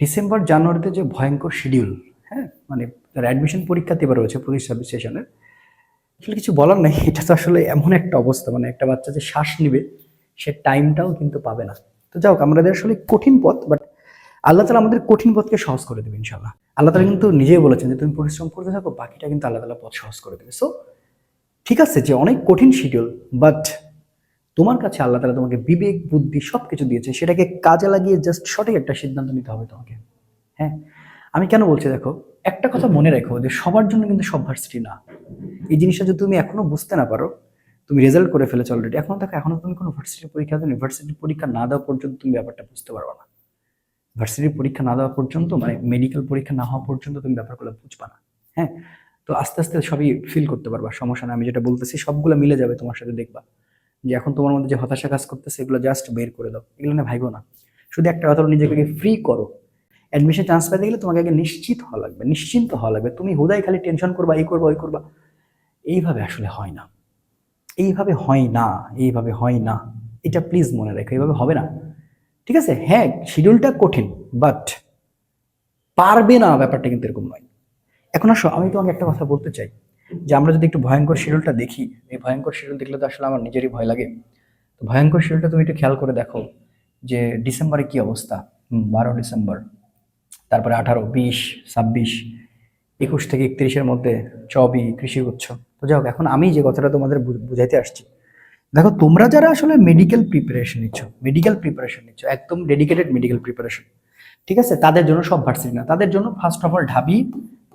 December জানুয়ারিতে যে ভয়ঙ্কর শিডিউল হ্যাঁ মানে তার অ্যাডমিশন পরীক্ষাতে এবার রয়েছে পুলিশ সার্ভিস স্টেশনের আসলে কিছু বলার নেই, এটা তো আসলে এমন একটা অবস্থা মানে একটা বাচ্চা যে শ্বাস নিবে, সে টাইমটাও কিন্তু পাবে না। তো যাই হোক, আমাদের আসলে কঠিন পথ বাট আল্লাহ তালা আমাদের কঠিন পথকে সহজ করে দেবে ইনশাল্লাহ আল্লাহ তালা কিন্তু নিজেই বলেছেন যে, তুমি পরিশ্রম করতে থাকো, বাকিটা কিন্তু আল্লাহ তালা পথ সহজ করে দেবে। সো ঠিক আছে যে অনেক কঠিন শিডিউল বাট তোমার কাছে আল্লাহ তালা তোমাকে বিবেক, বুদ্ধি সব কিছু দিয়েছে, সেটাকে কাজে লাগিয়ে জাস্ট সঠিক একটা সিদ্ধান্ত নিতে হবে তোমাকে। হ্যাঁ? আমি কেন বলছি দেখো, একটা কথা মনে রেখো যে সবার জন্য কিন্তু সব ভার্সিটি না। এই জিনিসটা যদি তুমি এখনও বুঝতে না পারো, তুমি রেজাল্ট করে ফেলেছো অলরেডি এখনও দেখো, এখনও তুমি কোনো ভার্সিটির পরীক্ষা দাও ইউনিভার্সিটির পরীক্ষা না দেওয়া পর্যন্ত তুমি ব্যাপারটা বুঝতে পারবে না। ভার্সিটির পরীক্ষা না দেওয়া পর্যন্ত মানে মেডিকেল পরীক্ষা না হওয়া পর্যন্ত তুমি ব্যাপারগুলো বুঝবা না। হ্যাঁ? তো আস্তে আস্তে সবই ফিল করতে পারবা, সমস্যা না আমি যেটা বলতেছি সবগুলো মিলে যাবে তোমার সাথে দেখবা। যে এখন তোমার মধ্যে যে হতাশা কাজ করতেছে, এগুলো জাস্ট বের করে দাও। এগুলো না ভাইবো না। শুধু একটা কথা নিজেকে ফ্রি করো। অ্যাডমিশন চান্স পাইতে গেলে তোমাকে আগে নিশ্চিত হওয়া লাগবে, নিশ্চিন্ত হওয়া লাগবে। তুমি হুদাই খালি টেনশন করবা, এই করবা, ওই করবা। এইভাবে আসলে হয় না। এইভাবে হয় না, এইভাবে হয় না। এটা প্লিজ মনে রেখো, এইভাবে হবে না। ঠিক আছে? হ্যাঁ শিডিউলটা কঠিন বাট পারবে না ব্যাপারটা কিন্তু এরকম নয়। এখন আসো, আমি তোমাকে একটা কথা বলতে চাই। যে আমরা যদি একটু ভয়ঙ্কর শিডিউলটা দেখি, এই ভয়ঙ্কর শিডিউল দেখলে তো আসলে আমার নিজেরই ভয় লাগে। তো ভয়ঙ্কর শিডিউলটা তুমি একটু খেয়াল করে দেখো যে ডিসেম্বরে কি অবস্থা? বারো ডিসেম্বর, তারপরে আঠারো, বিশ, ছাব্বিশ, একুশ থেকে একত্রিশের মধ্যে চবি কৃষি উচ্চ তো যাই হোক, এখন আমি যে কথাটা তোমাদের বুঝাইতে আসছি, দেখো তোমরা যারা আসলে মেডিকেল প্রিপারেশন নিচ্ছ মেডিকেল প্রিপারেশন নিচ্ছ, একদম ডেডিকেটেড মেডিকেল প্রিপারেশন ঠিক আছে? তাদের জন্য সব ভার্সিটি না, তাদের জন্য ফার্স্ট অফ অল ঢাবি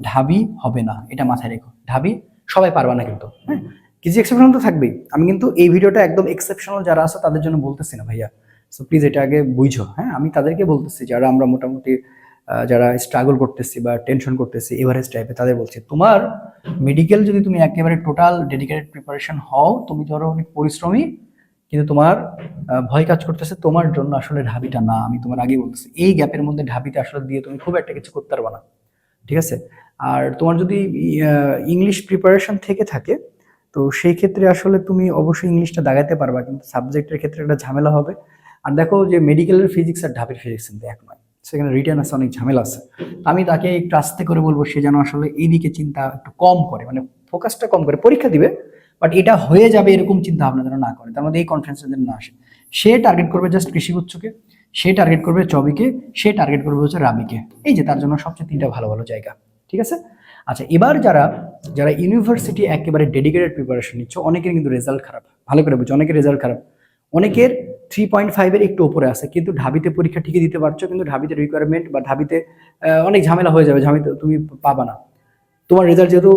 ঢাবি হবে না, এটা মাথায় রেখো। ঢাবি সবাই পারবা না কিন্তু হ্যাঁ? কিছু এক্সেপশন তো থাকবেই। আমি কিন্তু এই ভিডিওটা একদম এক্সেপশনাল যারা আছে তাদের জন্য বলতেছি না ভাইয়া। সো প্লিজ এটা আগে বুঝো হ্যাঁ? আমি তাদেরকে বলতেছি, যারা আমরা মোটামুটি যারা স্ট্রাগল করতেছি বা টেনশন করতেছি এভারেজ টাইপে তাদের বলছি, তোমার মেডিকেল যদি তুমি একেবারে টোটাল ডেডিকেটেড প্রিপারেশন হও, তুমি ধরো অনেক পরিশ্রমী, কিন্তু তোমার ভয় কাজ করতেছে, তোমার জন্য আসলে ঢাবিটা না। আমি তোমার আগে বলতেছি, এই গ্যাপের মধ্যে ঢাবিটা আসলে দিয়ে তুমি খুব একটা কিছু করতে পারবে না। ঠিক আছে? আর তোমার যদি ইংলিশ প্রিপারেশন থেকে থাকে, তো সেই ক্ষেত্রে আসলে তুমি অবশ্যই ইংলিশটা দাগাতে পারবা, কিন্তু সাবজেক্টের ক্ষেত্রে একটা ঝামেলা হবে। আর দেখো যে মেডিকেলের ফিজিক্স আর ঢাবির ফিজিক্স কিন্তু এক নয়। সেখানে রিটার্ন আছে, অনেক ঝামেলা আছে। আমি তাকে একটু আস্তে করে বলব, সে যেন আসলে এইদিকে চিন্তা একটু কম করে মানে ফোকাসটা কম করে, পরীক্ষা দিবে বাট এটা হয়ে যাবে এরকম চিন্তা ভাবনা যেন না করে, তার মধ্যে এই কনফিডেন্স যেন না আসে। সে টার্গেট করবে জাস্ট কৃষি গুচ্ছকে সে টার্গেট করবে চবিকে, সে টার্গেট করবে হচ্ছে রাবিকে। এই যে তার জন্য সবচেয়ে তিনটা ভালো ভালো জায়গা, ঠিক আছে? আচ্ছা এবার যারা যারা ইউনিভার্সিটি একেবারে ডেডিকেটেড প্রিপারেশন নিচ্ছ, অনেকের কিন্তু রেজাল্ট খারাপ। ভালো করে বুঝছ অনেকের রেজাল্ট খারাপ। অনেকের থ্রি পয়েন্ট ফাইভের একটু উপরে আছে, কিন্তু ঢাবিতে পরীক্ষা ঠিকই দিতে পারছ, কিন্তু ঢাবিতে রিকোয়ারমেন্ট বা ঢাবিতে অনেক ঝামেলা হয়ে যাবে ঝামিতে তুমি পাবা না। তোমার রেজাল্ট যেহেতু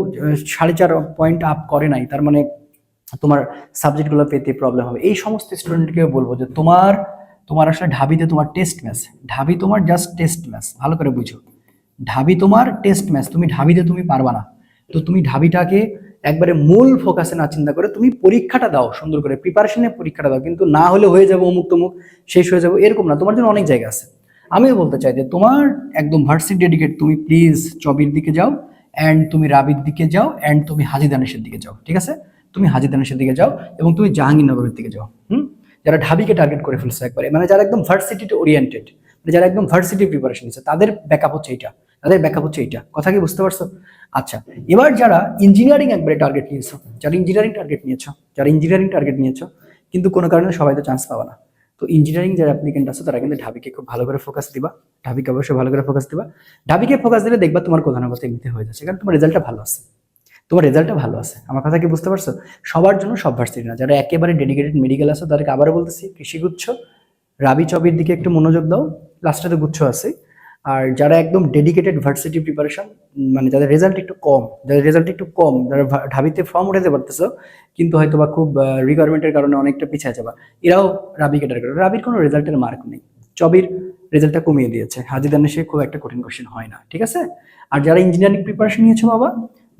সাড়ে চার পয়েন্ট আপ করে নাই, তার মানে তোমার সাবজেক্টগুলো পেতে প্রবলেম হবে। এই সমস্ত স্টুডেন্টকে বলব যে তোমার তোমার আসলে ঢাবিতে তোমার টেস্ট ম্যাচ ঢাবি তোমার জাস্ট টেস্ট ম্যাচ ভালো করে বুঝো। ঢাবি তোমার টেস্ট ম্যাচ তুমি ঢাবিতে তুমি পারবা না। তো তুমি ঢাবিটাকে একবারে মূল ফোকাসে না চিন্তা করে তুমি পরীক্ষাটা দাও, সুন্দর করে প্রিপারেশনে পরীক্ষাটা দাও। কিন্তু না হলে হয়ে যাবে অমুক তমুক, শেষ হয়ে যাবে, এরকম না। তোমার জন্য অনেক জায়গা আছে। আমিও বলতে চাই যে তোমার একদম ভার্সিটি ডেডিকেট তুমি প্লিজ চবির দিকে যাও অ্যান্ড তুমি রাবির দিকে যাও অ্যান্ড তুমি হাজি দানেশের দিকে যাও, ঠিক আছে? তুমি হাজি দানেশের দিকে যাও এবং তুমি জাহাঙ্গীরনগরের দিকে যাও, হুম? যারা ঢাবিকে টার্গেট করে ফেলছে একবারে মানে যারা একদম ভার্সিটি ওরিয়েন্টেড মানে যারা একদম ভার্সিটি প্রিপারেশন নিচ্ছে, তাদের ব্যাকআপ হচ্ছে এইটা, তাদের ব্যাকআপ হচ্ছে এইটা। কথা কি বুঝতে পারছ? আচ্ছা এবার যারা ইঞ্জিনিয়ারিং একবারে টার্গেট নিয়েছো, যারা ইঞ্জিনিয়ারিং টার্গেট নিয়েছো, যারা ইঞ্জিনিয়ারিং টার্গেট নিয়েছো, কিন্তু কোনো কারণে সবাই তো চান্স পাবা না। তো ইঞ্জিনিয়ারিং যারা অ্যাপ্লিকেন্ট আছে, তারা কিন্তু ঢাবিকে খুব ভালো করে ফোকাস দিবা, ঢাবিকে অবশ্যই ভালো করে ফোকাস দিবা। ঢাবিকে ফোকাস দিলে দেখবা তোমার কোথাও না কোথাও এমনিতে হয়ে যাচ্ছে, কারণ তোমার রেজাল্টটা ভালো আছে। তোমার রেজাল্টটা ভালো আছে। আমার কথা কি বুঝতে পারছ? সবার জন্য সব ভার্সিটি না। যারা একেবারে ডেডিকেটেড মেডিকেল আছে, তাদেরকে আবারও বলতেছি কৃষিগুচ্ছ রাবি চবির দিকে একটু মনোযোগ দাও। লাস্টে গুচ্ছ আছে। আর যারা একদম ডেডিকেটেড ভার্সিটি প্রিপারেশন মানে যাদের রেজাল্ট একটু কম, যাদের রেজাল্ট একটু কম, যারা ঢাবিতে ফর্ম উঠাতে পারতেছো, কিন্তু হয়তো বা খুব রিকোয়ারমেন্টের কারণে অনেকটা পিছিয়ে যাবা, এরাও রাবি ক্যাটার করে। রাবির কোনো রেজাল্টের মার্ক নেই। চবির রেজাল্টটা কমিয়ে দিয়েছে। হাজিদানে সে খুব একটা কঠিন কোশ্চেন হয় না, ঠিক আছে? আর যারা ইঞ্জিনিয়ারিং প্রিপারেশন নিয়েছো বাবা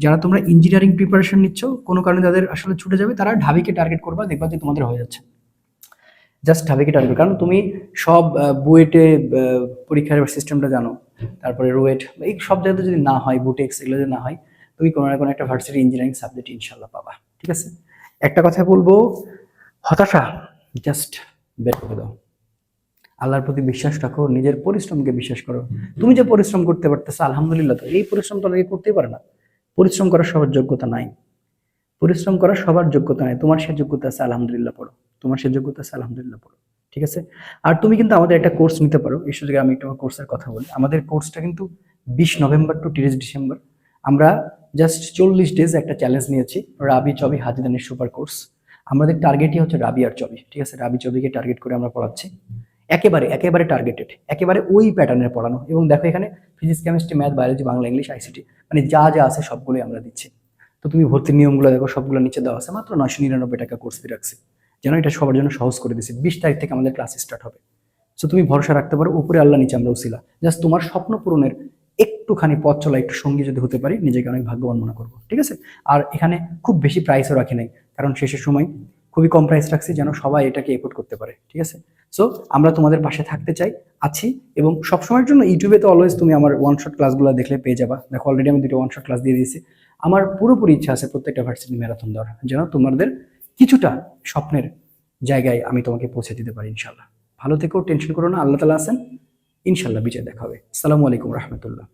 যারা তোমরা ইঞ্জিনিয়ারিং প্রিপারেশন নিচ্ছ কোনো কারণে যাদের আসলে ছুটে যাবে তারা ঢাবিকে টার্গেট করবা দেখবা যে তোমাদের হয়ে যাচ্ছে। জাস্ট ঢাবিকে টার্গেট কারণ তুমি সব বুয়েটে পরীক্ষার সিস্টেমটা জানো। তারপরে রুয়েট এই সব জায়গাতে যদি না হয় বুটেক্স এগুলো যদি না হয় তুমি কোনো না কোনো একটা ভার্সিটি ইঞ্জিনিয়ারিং সাবজেক্ট ইনশাল্লাহ পাবা। ঠিক আছে? একটা কথা বলব হতাশা জাস্ট বের করে দাও। আল্লাহর প্রতি বিশ্বাস রাখো নিজের পরিশ্রমকে বিশ্বাস করো। তুমি যে পরিশ্রম করতে পারতেছো আলহামদুলিল্লাহ তো এই পরিশ্রম তো অনেকে করতেই পারে না। পরিশ্রম করার সবার যোগ্যতা নাই। পরিশ্রম করার সবার যোগ্যতা নাই। তোমার সে যোগ্যতা আছে, আলহামদুলিল্লাহ পড়ো। তোমার সে যোগ্যতা আছে, আলহামদুলিল্লাহ পড়ো। ঠিক আছে? আর তুমি কিন্তু আমাদের একটা কোর্স নিতে পারো। এই সুযোগে আমি একটু কোর্সের কথা বলি। আমাদের কোর্সটা কিন্তু বিশ নভেম্বর টু তিরিশ ডিসেম্বর। আমরা জাস্ট চল্লিশ ডেজ একটা চ্যালেঞ্জ নিয়েছি, রাবি, চবি, হাজিদানের সুপার কোর্স। আমাদের টার্গেটই হচ্ছে রাবি আর চবি। ঠিক আছে? রাবি, চবিকে টার্গেট করে আমরা পড়াচ্ছি। একেবারে একেবারে টার্গেটেড একেবারে ওই প্যাটার্নের পড়ানো। এবং দেখো এখানে physics chemistry math biology Bangla English ICT মানে যা যা আছে সবগুলোই আমরা দিচ্ছি। তো তুমি ভর্তির নিয়মগুলো দেখো, সবগুলো নিচে দেওয়া আছে, মাত্র নয়শো নিরানব্বই টাকা কোর্স রাখছি। যেন এটা সবার জন্য সহজ করে দিচ্ছি বিশ তারিখ থেকে আমাদের ক্লাস স্টার্ট হবে। সো তুমি ভরসা রাখতে পারো, উপরে আল্লাহ, নিচে আমরা উসিলা জাস্ট তোমার স্বপ্ন পূরণের একটুখানি পথ চলা, একটু সঙ্গী যদি হতে পারি, নিজেকে অনেক ভাগ্যবান মনে করব। ঠিক আছে? আর এখানে খুব বেশি প্রাইসও রাখি নাই, কারণ শেষের সময় খুবই কম প্রাইস রাখছি যেন সবাই এটাকে এফোর্ড করতে পারে, ঠিক আছে? সো আমরা তোমাদের পাশে থাকতে চাই, আছি এবং সবসময়ের জন্য ইউটিউবে তো অলওয়েজ তুমি আমার ওয়ান শট ক্লাসগুলো দেখলে পেয়ে যাবা। দেখো অলরেডি আমি দুটো ওয়ান শট ক্লাস দিয়ে দিয়েছি। আমার পুরোপুরি ইচ্ছা আছে প্রত্যেকটা ভার্সিটি ম্যারাথন দেওয়ার, যেন তোমাদের কিছুটা স্বপ্নের জায়গায় আমি তোমাকে পৌঁছে দিতে পারি ইনশাল্লাহ ভালো থেকেও টেনশন করো না, আল্লাহ তালা আছেন ইনশাল্লাহ বিজয় দেখা হবে। আসসালামু আলাইকুম রহমতুল্লাহ।